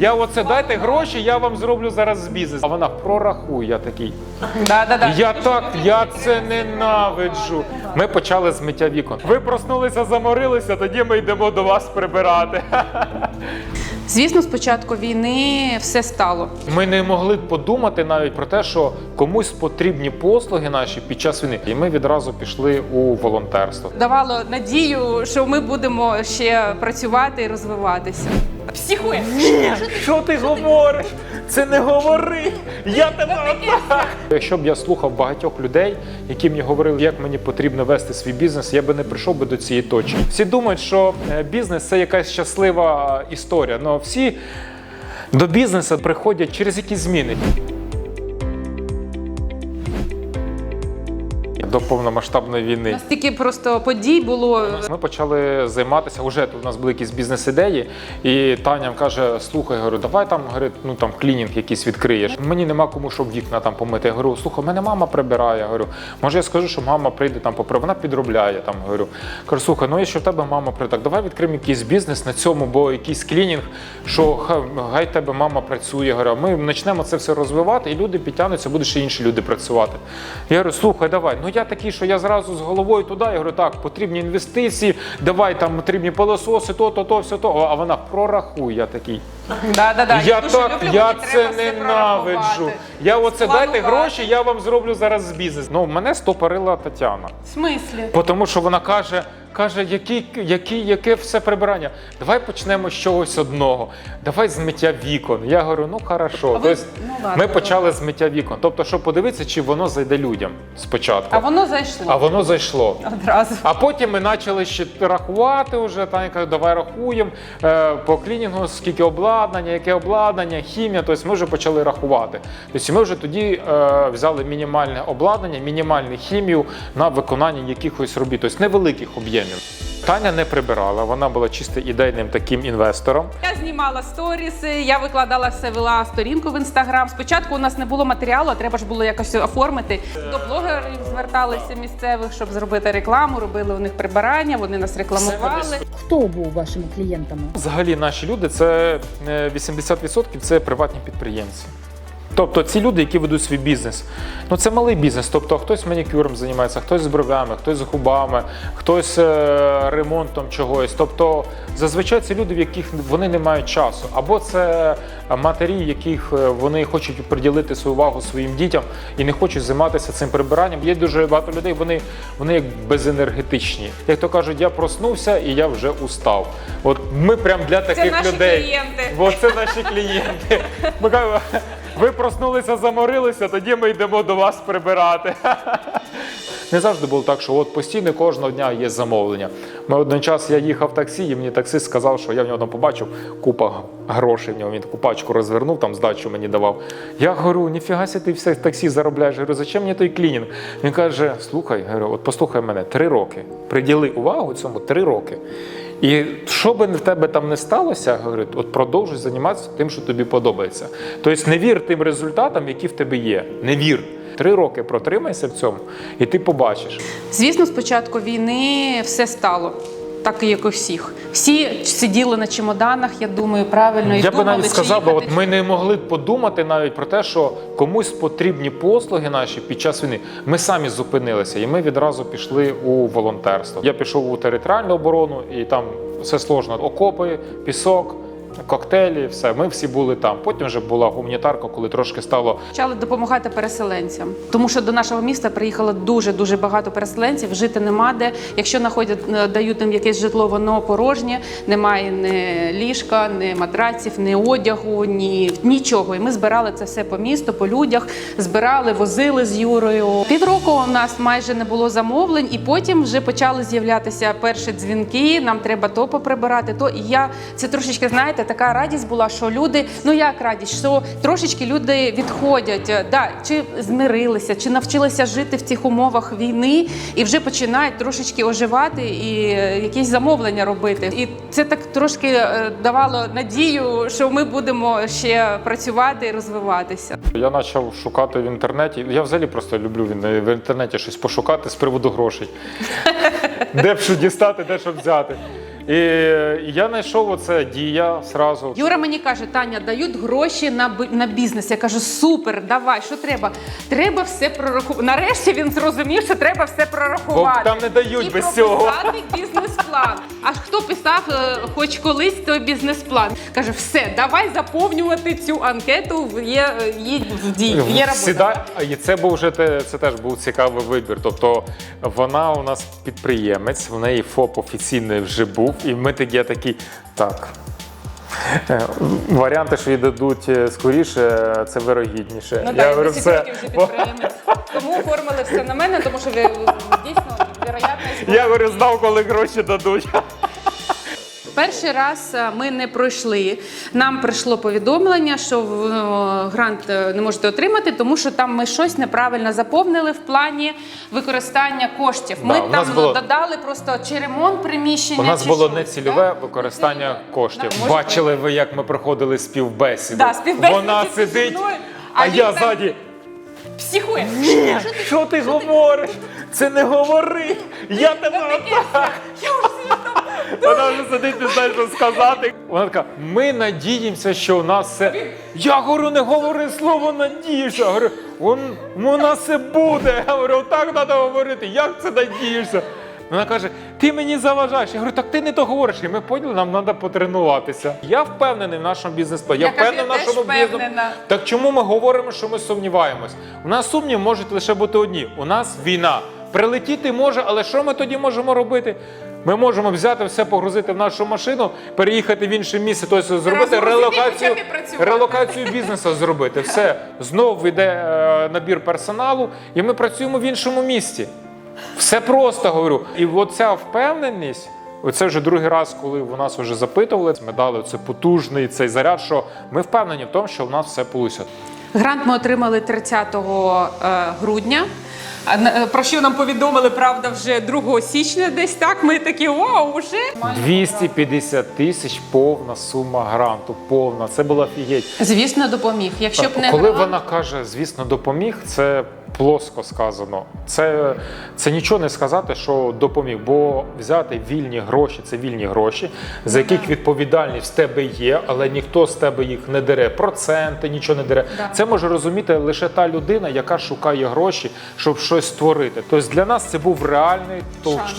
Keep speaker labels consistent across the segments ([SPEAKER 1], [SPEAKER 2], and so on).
[SPEAKER 1] Я оце дайте гроші, я вам зроблю зараз бізнес. А вона прорахуй, я такий.
[SPEAKER 2] Да, да, да.
[SPEAKER 1] Я так, я це ненавиджу. Ми почали з миття вікон. Ви проснулися, заморилися, тоді ми йдемо до вас прибирати.
[SPEAKER 2] Звісно, з початку війни все стало.
[SPEAKER 1] Ми не могли подумати навіть про те, що комусь потрібні послуги наші під час війни. І ми відразу пішли у волонтерство.
[SPEAKER 2] Давало надію, що ми будемо ще працювати і розвиватися. Психує.
[SPEAKER 1] Ні, що ти говориш? Це не говори. Я тебе отак. Якщо б я слухав багатьох людей, які мені говорили, як мені потрібно вести свій бізнес, я би не прийшов би до цієї точки. Всі думають, що е, бізнес це якась щаслива історія. але всі до бізнесу приходять через якісь зміни. До повномасштабної війни.
[SPEAKER 2] Настільки просто подій було.
[SPEAKER 1] Ми почали займатися. Уже тут у нас були якісь бізнес-ідеї, і Таня каже: слухай, говорю, давай там говорить, ну там клінінг якийсь відкриєш. Мені нема кому, щоб вікна там помити. Я говорю, слухай, мене мама прибирає. Говорю, може я скажу, що мама прийде там попри. Вона підробляє там. Говорю, кажу, слухай, ну якщо в тебе мама прийде, так давай відкриємо якийсь бізнес на цьому, бо якийсь клінінг, що хай, хай тебе мама працює. Говорю, ми почнемо це все розвивати, і люди підтягнуться, будуть ще інші люди працювати. Я говорю, слухай, давай. Ну я такий, що я зразу з головою туди. Я говорю, так, потрібні інвестиції, давай там потрібні пилососи, то, то, то, все то. А вона прорахує я такий.
[SPEAKER 2] Да, да, да.
[SPEAKER 1] я
[SPEAKER 2] дуже
[SPEAKER 1] так,
[SPEAKER 2] люблю,
[SPEAKER 1] я
[SPEAKER 2] мені
[SPEAKER 1] це
[SPEAKER 2] треба все
[SPEAKER 1] ненавиджу.
[SPEAKER 2] прорахувати.
[SPEAKER 1] Я оце дайте
[SPEAKER 2] Спланувати.
[SPEAKER 1] гроші, я вам зроблю зараз бізнес. Ну, мене стопорила Тетяна.
[SPEAKER 2] В смислі?
[SPEAKER 1] Бо Тому що вона каже, каже, які, які, яке все прибирання. Давай почнемо з чогось одного. Давай з миття вікон. Я говорю, ну хорошо.
[SPEAKER 2] А ви-
[SPEAKER 1] Тобто,
[SPEAKER 2] ну, ладно,
[SPEAKER 1] ми почали з миття вікон. Тобто, щоб подивитися, чи воно зайде людям спочатку.
[SPEAKER 2] А воно зайшло
[SPEAKER 1] А воно зайшло.
[SPEAKER 2] одразу.
[SPEAKER 1] А потім ми почали ще рахувати вже. Таня каже, давай рахуємо е, по клінінгу, скільки обладнання, яке обладнання, хімія. Тобто ми вже почали рахувати. Тобто ми вже тоді е, взяли мінімальне обладнання, мінімальну хімію на виконання якихось робіт, тобто невеликих об'ємів. Таня не прибирала, вона була чисто ідейним таким інвестором.
[SPEAKER 2] Я знімала сторіси, я викладала все, вела сторінку в інстаграм. Спочатку у нас не було матеріалу, а треба ж було якось оформити. До блогерів зверталися місцевих, щоб зробити рекламу. Робили у них прибирання, вони нас рекламували.
[SPEAKER 3] Хто був вашими клієнтами?
[SPEAKER 1] Взагалі наші люди це е, 80% це приватні підприємці. Тобто ці люди, які ведуть свій бізнес. Ну це малий бізнес. Тобто хтось манікюром займається, хтось з бровями, хтось з губами, хтось е, ремонтом чогось. Тобто зазвичай це люди, в яких вони не мають часу. Або це матері, яких е, вони хочуть приділити свою увагу своїм дітям і не хочуть займатися цим прибиранням. Є дуже багато людей, вони, вони як безенергетичні. Як то кажуть, я проснувся і я вже устав. От ми прям для таких
[SPEAKER 2] наші
[SPEAKER 1] людей.
[SPEAKER 2] клієнти.
[SPEAKER 1] Бо це наші клієнти. Ми кажемо, ви проснулися, заморилися, тоді ми йдемо до вас прибирати. Не завжди було так, що от постійно кожного дня є замовлення. Ми один час я їхав в таксі, і мені таксист сказав, що я в нього там побачив купа грошей. В нього він таку пачку розвернув, там здачу мені давав. Я говорю, ніфіга ся ти все в таксі заробляєш. Я говорю, зачем мені той клінінг? Він каже: слухай, говорю, от послухай мене, три роки. Приділи увагу цьому три роки. І що би в тебе там не сталося, говорить, от продовжуй займатися тим, що тобі подобається. Тобто не вір тим результатам, які в тебе є. Не вір. Три роки протримайся в цьому, і ти побачиш.
[SPEAKER 2] Звісно, з початку війни все стало. Так як у всіх. Всі сиділи на чемоданах, я думаю, правильно і
[SPEAKER 1] Я би навіть сказав,
[SPEAKER 2] їхати,
[SPEAKER 1] от ми не могли б подумати навіть про те, що комусь потрібні послуги наші під час війни. Ми самі зупинилися, і ми відразу пішли у волонтерство. Я пішов у територіальну оборону, і там все сложно: окопи, пісок. Коктейлі, все, ми всі були там. Потім вже була гуманітарка, коли трошки стало
[SPEAKER 2] Почали допомагати переселенцям, тому що до нашого міста приїхало дуже дуже багато переселенців. Жити нема де. Якщо знаходять, е, дають їм якесь житло, воно порожнє, немає ні ліжка, ні матраців, ні одягу, ні нічого. І ми збирали це все по місту, по людях, збирали, возили з Юрою. Півроку у нас майже не було замовлень, і потім вже почали з'являтися перші дзвінки. Нам треба то поприбирати, то і я це трошечки знаєте, така радість була, що люди, ну як радість, що трошечки люди відходять, е, да, чи змирилися, чи навчилися жити в цих умовах війни, і вже починають трошечки оживати і е, якісь замовлення робити. І це так трошки е, давало надію, що ми будемо ще працювати і розвиватися.
[SPEAKER 1] Я почав шукати в інтернеті. Я взагалі просто люблю в в інтернеті щось пошукати з приводу грошей. Де б що дістати, де що взяти. І я знайшов оце дія зразу.
[SPEAKER 2] Юра мені каже, Таня, дають гроші на, на бізнес. Я кажу, супер, давай, що треба? Треба все прорахувати. Нарешті він зрозумів, що треба все прорахувати.
[SPEAKER 1] Бо там не дають
[SPEAKER 2] І
[SPEAKER 1] без цього.
[SPEAKER 2] бізнес-план. А хто писав е, хоч колись той бізнес-план? Каже, все, давай заповнювати цю анкету. в- Є, е, є є робота.
[SPEAKER 1] І це був вже те, це теж був цікавий вибір. Тобто вона у нас підприємець, в неї ФОП офіційний вже був, і ми такі я такий так. е, Варіанти, що віддадуть е, скоріше, е, це вирогідніше.
[SPEAKER 2] Ну
[SPEAKER 1] я
[SPEAKER 2] так,
[SPEAKER 1] говорю, все.
[SPEAKER 2] підприємець. Тому оформили все на мене, тому що ви дійсно вероятність.
[SPEAKER 1] Я говорю, знав, коли гроші дадуть.
[SPEAKER 2] Перший раз е, ми не пройшли. Нам прийшло повідомлення, що е, грант е, не можете отримати, тому що там ми щось неправильно заповнили в плані використання коштів. Ми
[SPEAKER 1] Да, у
[SPEAKER 2] там
[SPEAKER 1] було-
[SPEAKER 2] додали просто чи ремонт приміщення.
[SPEAKER 1] У нас
[SPEAKER 2] чи
[SPEAKER 1] було
[SPEAKER 2] щось,
[SPEAKER 1] нецільове
[SPEAKER 2] да?
[SPEAKER 1] використання
[SPEAKER 2] Нецільове.
[SPEAKER 1] коштів.
[SPEAKER 2] Да,
[SPEAKER 1] Бачили ви, як ми проходили співбесіду?
[SPEAKER 2] Да, співбесіду
[SPEAKER 1] Вона сидить, а,
[SPEAKER 2] а
[SPEAKER 1] я
[SPEAKER 2] там-
[SPEAKER 1] ззаді.
[SPEAKER 2] Психує.
[SPEAKER 1] Ні, що ти говориш? Це не говори. Я тебе отак. Вона вже сидить, не знає, що сказати. Вона така: ми надіємося, що у нас все. Я говорю, не говори слово надієшся. Я говорю, у нас все буде. Я говорю, так треба говорити. Як це надієшся? Вона каже: ти мені заважаєш. Я говорю, так ти не то говориш. І ми поняли, нам треба потренуватися. Я впевнений в нашому бізнес-плані. Я,
[SPEAKER 2] Я
[SPEAKER 1] впевнений в нашому
[SPEAKER 2] теж
[SPEAKER 1] бізнесу. Так чому ми говоримо, що ми сумніваємось? У нас сумнів можуть лише бути одні. У нас війна. Прилетіти може, але що ми тоді можемо робити? Ми можемо взяти все, погрузити в нашу машину, переїхати в інше місце, тобто зробити релокацію, релокацію бізнесу зробити. Все знову йде е, набір персоналу, і ми працюємо в іншому місті. Все просто говорю. І оця впевненість. Оце вже другий раз, коли в нас вже запитували, ми дали це потужний цей заряд, що ми впевнені в тому, що в нас все вийде.
[SPEAKER 2] Грант ми отримали 30 е, грудня. А на- е, Про що нам повідомили, правда, вже 2 січня десь так. Ми такі, о, вже
[SPEAKER 1] 250 тисяч повна сума гранту. Повна. Це була фігеть.
[SPEAKER 2] Звісно, допоміг. Якщо б не
[SPEAKER 1] Коли
[SPEAKER 2] грант,
[SPEAKER 1] вона каже, звісно, допоміг, це плоско сказано. Це, це нічого не сказати, що допоміг, бо взяти вільні гроші це вільні гроші, за яких відповідальність в тебе є, але ніхто з тебе їх не дере. Проценти нічого не дере.
[SPEAKER 2] Да.
[SPEAKER 1] Це може розуміти лише та людина, яка шукає гроші, щоб щось створити. Тобто для нас це був реальний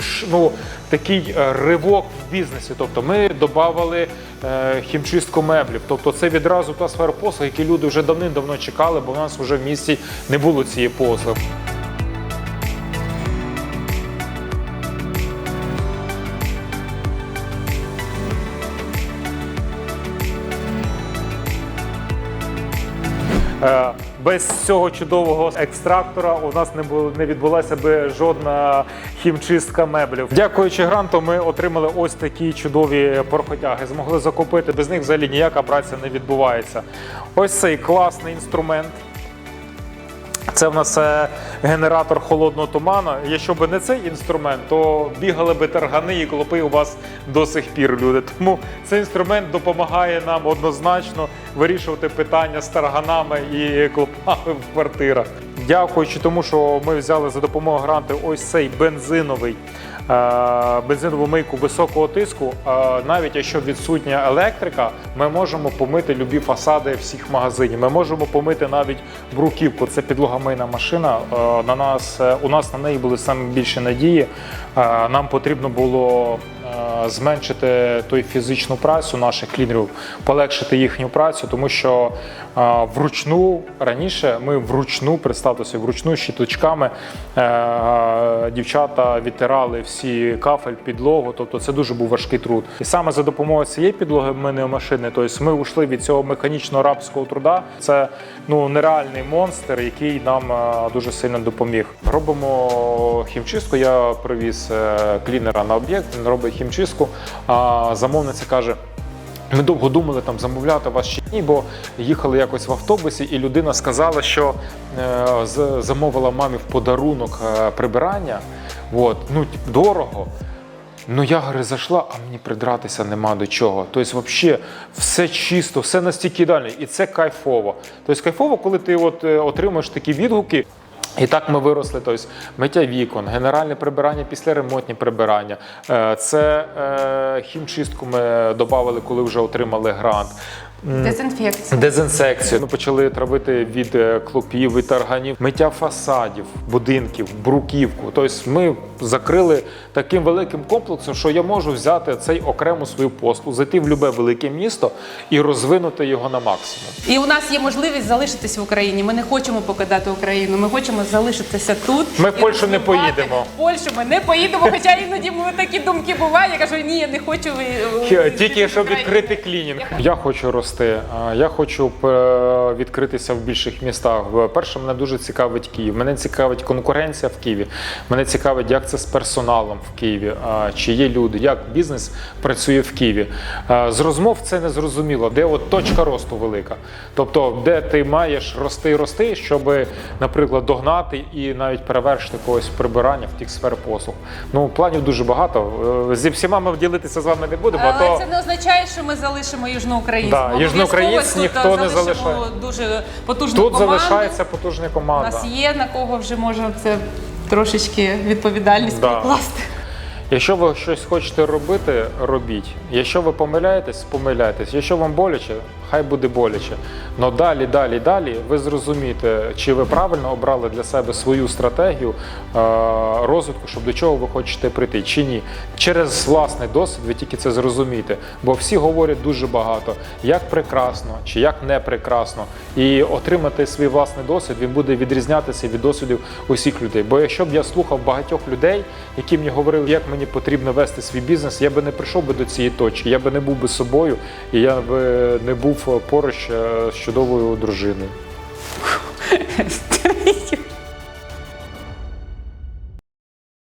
[SPEAKER 1] ш- ну, такий е, ривок в бізнесі. Тобто ми додавали хімчистку меблів. Тобто це відразу та сфера послуг, які люди вже давним-давно чекали, бо в нас вже в місті не було цієї послуги. Без цього чудового екстрактора у нас не було не відбулася би жодна хімчистка меблів. Дякуючи гранту, ми отримали ось такі чудові порхотяги. Змогли закупити. Без них взагалі ніяка праця не відбувається. Ось цей класний інструмент. Це в нас е, генератор холодного туману. Якщо б не цей інструмент, то бігали би таргани і клопи у вас до сих пір, люди. Тому цей інструмент допомагає нам однозначно вирішувати питання з тарганами і клопами в квартирах. Дякуючи тому, що ми взяли за допомогою гранту ось цей бензиновий. Е, Бензинову мийку високого тиску, е, навіть якщо відсутня електрика, ми можемо помити любі фасади всіх магазинів. Ми можемо помити навіть бруківку. Це підлогомийна машина. Е, На нас у нас на неї були саме більші надії. Нам потрібно було зменшити той фізичну працю наших клінерів, полегшити їхню працю, тому що е, вручну раніше ми вручну представте собі, вручну щіточками е, дівчата відтирали всі кафель, підлогу. Тобто це дуже був важкий труд. І саме за допомогою цієї підлоги мийної машини, тобто ми ушли від цього механічного рабського труда. Це ну нереальний монстр, який нам е, дуже сильно допоміг. Робимо хімчистку. Я привіз е, клінера на об'єкт. Він робить хімчистку. А замовниця каже. Ми довго думали там замовляти вас чи ні, бо їхали якось в автобусі, і людина сказала, що е, замовила мамі в подарунок прибирання. От, ну, дорого. Ну я говорю, зайшла, а мені придратися нема до чого. Тобто, взагалі, все чисто, все настільки ідеально, і це кайфово. Тобто кайфово, коли ти от, е, отримуєш такі відгуки. І так ми виросли. Тобто миття вікон, генеральне прибирання після ремонтні прибирання. Е, Це е, хімчистку ми додали, коли вже отримали грант. М,
[SPEAKER 2] Дезінфекція.
[SPEAKER 1] Дезінсекцію. Ми почали травити від е, клопів, від тарганів, миття фасадів, будинків, бруківку. Тобто ми закрили таким великим комплексом, що я можу взяти цей окрему свою послугу, зайти в любе велике місто і розвинути його на максимум.
[SPEAKER 2] І у нас є можливість залишитись в Україні. Ми не хочемо покидати Україну. Ми хочемо залишитися тут.
[SPEAKER 1] Ми в Польщу не поїдемо.
[SPEAKER 2] В Польщу ми не поїдемо, хоча іноді ми такі думки бувають. Я кажу, ні, я не хочу
[SPEAKER 1] Тільки щоб відкрити клінінг. Я хочу рости. А, Я хочу е, відкритися в більших містах. Перше, мене дуже цікавить Київ. Мене цікавить конкуренція в Києві. Мене цікавить, як це з персоналом в Києві, чи є люди, як бізнес працює в Києві. З розмов це не зрозуміло, де от точка росту велика. Тобто, де ти маєш рости і рости, щоб, наприклад, догнати і навіть перевершити когось прибирання в тих сфер послуг. Ну, планів дуже багато. Е, Зі всіма ми ділитися з вами не будемо.
[SPEAKER 2] Але
[SPEAKER 1] то...
[SPEAKER 2] це не означає, що ми залишимо южноукраїнську.
[SPEAKER 1] Да,
[SPEAKER 2] Ми
[SPEAKER 1] южноукраїнськ ніхто не залишає.
[SPEAKER 2] Дуже потужну
[SPEAKER 1] Тут
[SPEAKER 2] команду.
[SPEAKER 1] залишається потужна
[SPEAKER 2] У
[SPEAKER 1] команда.
[SPEAKER 2] нас є на кого вже можна це трошечки відповідальність
[SPEAKER 1] Да.
[SPEAKER 2] покласти.
[SPEAKER 1] Якщо ви щось хочете робити, робіть. Якщо ви помиляєтесь, помиляйтесь. Якщо вам боляче, хай буде боляче. Но далі, далі, далі ви зрозумієте, чи ви правильно обрали для себе свою стратегію е, розвитку, щоб до чого ви хочете прийти, чи ні. Через власний досвід ви тільки це зрозумієте. Бо всі говорять дуже багато, як прекрасно чи як не прекрасно. І отримати свій власний досвід він буде відрізнятися від досвідів усіх людей. Бо якщо б я слухав багатьох людей, які мені говорили, як мені потрібно вести свій бізнес, я би не прийшов би до цієї точки, я би не був би собою, і я би не був поруч е, з чудовою дружиною.